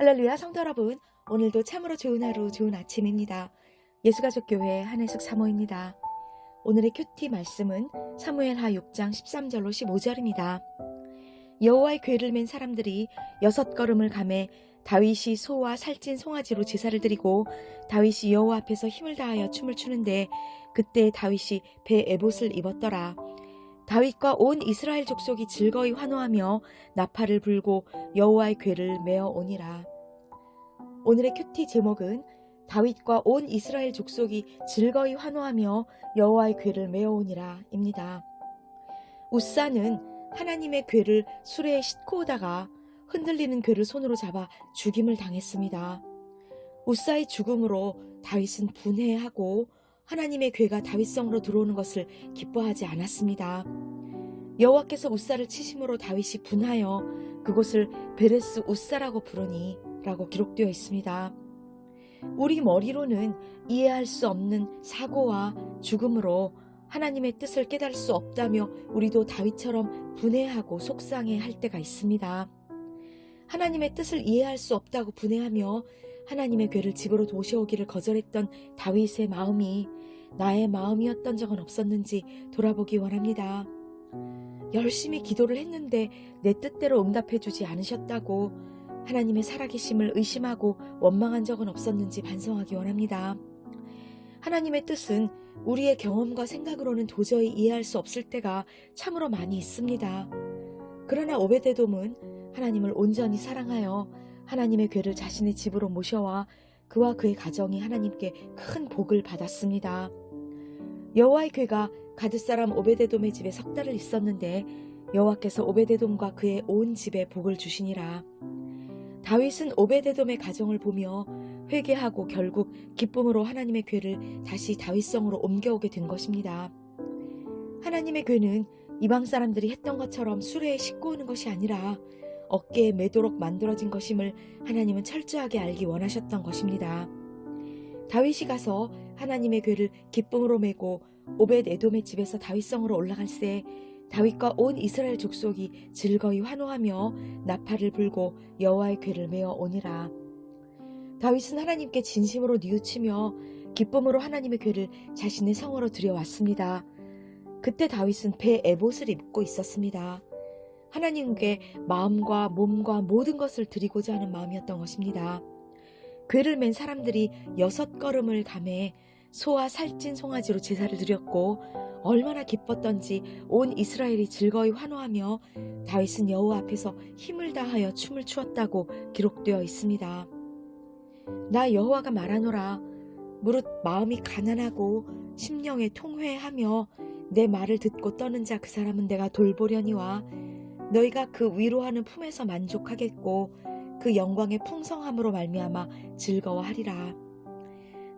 할렐루야 성도 여러분 오늘도 참으로 좋은 하루 좋은 아침입니다. 예수가족교회 한혜숙 사모입니다. 오늘의 큐티 말씀은 사무엘하 6장 13절로 15절입니다. 여호와의 궤를 맨 사람들이 여섯 걸음을 감해 다윗이 소와 살찐 송아지로 제사를 드리고 다윗이 여호와 앞에서 힘을 다하여 춤을 추는데 그때 다윗이 배 에봇을 입었더라. 다윗과 온 이스라엘 족속이 즐거이 환호하며 나팔을 불고 여호와의 궤를 메어 오니라. 오늘의 큐티 제목은 다윗과 온 이스라엘 족속이 즐거이 환호하며 여호와의 궤를 메어 오니라입니다. 우사는 하나님의 궤를 수레에 싣고 오다가 흔들리는 궤를 손으로 잡아 죽임을 당했습니다. 우사의 죽음으로 다윗은 분해하고 하나님의 궤가 다윗성으로 들어오는 것을 기뻐하지 않았습니다. 여호와께서 우사를 치심으로 다윗이 분하여 그곳을 베레스 우사라고 부르니 라고 기록되어 있습니다. 우리 머리로는 이해할 수 없는 사고와 죽음으로 하나님의 뜻을 깨달을 수 없다며 우리도 다윗처럼 분해하고 속상해 할 때가 있습니다. 하나님의 뜻을 이해할 수 없다고 분해하며 하나님의 궤를 집으로 도셔오기를 거절했던 다윗의 마음이 나의 마음이었던 적은 없었는지 돌아보기 원합니다. 열심히 기도를 했는데 내 뜻대로 응답해주지 않으셨다고 하나님의 살아계심을 의심하고 원망한 적은 없었는지 반성하기 원합니다. 하나님의 뜻은 우리의 경험과 생각으로는 도저히 이해할 수 없을 때가 참으로 많이 있습니다. 그러나 오베데돔은 하나님을 온전히 사랑하여 하나님의 궤를 자신의 집으로 모셔와 그와 그의 가정이 하나님께 큰 복을 받았습니다. 여호와의 궤가 가드 사람 오베데돔의 집에 석 달을 있었는데 여호와께서 오베데돔과 그의 온 집에 복을 주시니라. 다윗은 오베데돔의 가정을 보며 회개하고 결국 기쁨으로 하나님의 궤를 다시 다윗성으로 옮겨오게 된 것입니다. 하나님의 궤는 이방 사람들이 했던 것처럼 수레에 싣고 오는 것이 아니라 어깨에 매도록 만들어진 것임을 하나님은 철저하게 알기 원하셨던 것입니다. 다윗이 가서 하나님의 궤를 기쁨으로 메고 오벳 에돔의 집에서 다윗성으로 올라갈새 다윗과 온 이스라엘 족속이 즐거이 환호하며 나팔을 불고 여호와의 궤를 메어 오니라. 다윗은 하나님께 진심으로 뉘우치며 기쁨으로 하나님의 궤를 자신의 성으로 들여왔습니다. 그때 다윗은 배 에봇을 입고 있었습니다. 하나님께 마음과 몸과 모든 것을 드리고자 하는 마음이었던 것입니다. 궤를 맨 사람들이 여섯 걸음을 감해 소와 살찐 송아지로 제사를 드렸고 얼마나 기뻤던지 온 이스라엘이 즐거이 환호하며 다윗은 여호와 앞에서 힘을 다하여 춤을 추었다고 기록되어 있습니다. 나 여호와가 말하노라 무릇 마음이 가난하고 심령에 통회하며 내 말을 듣고 떠는 자 그 사람은 내가 돌보려니와 너희가 그 위로하는 품에서 만족하겠고 그 영광의 풍성함으로 말미암아 즐거워하리라.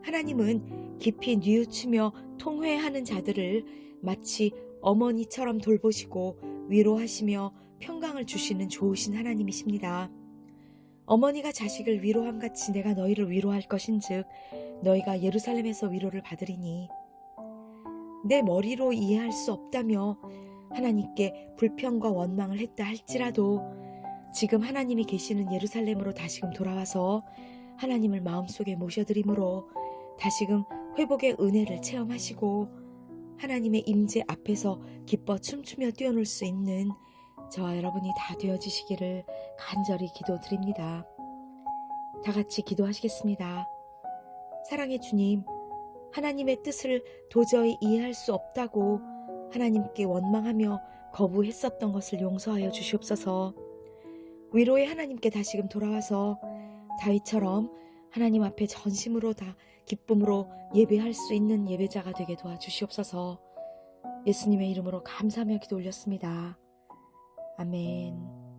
하나님은 깊이 뉘우치며 통회하는 자들을 마치 어머니처럼 돌보시고 위로하시며 평강을 주시는 좋으신 하나님이십니다. 어머니가 자식을 위로함 같이 내가 너희를 위로할 것인즉 너희가 예루살렘에서 위로를 받으리니 내 머리로 이해할 수 없다며 하나님께 불평과 원망을 했다 할지라도 지금 하나님이 계시는 예루살렘으로 다시금 돌아와서 하나님을 마음속에 모셔드림으로 다시금 회복의 은혜를 체험하시고 하나님의 임재 앞에서 기뻐 춤추며 뛰어놀 수 있는 저와 여러분이 다 되어지시기를 간절히 기도드립니다. 다 같이 기도하시겠습니다. 사랑의 주님, 하나님의 뜻을 도저히 이해할 수 없다고 하나님께 원망하며 거부했었던 것을 용서하여 주시옵소서. 위로의 하나님께 다시금 돌아와서 다윗처럼 하나님 앞에 전심으로 다 기쁨으로 예배할 수 있는 예배자가 되게 도와주시옵소서. 예수님의 이름으로 감사하며 기도 올렸습니다. 아멘.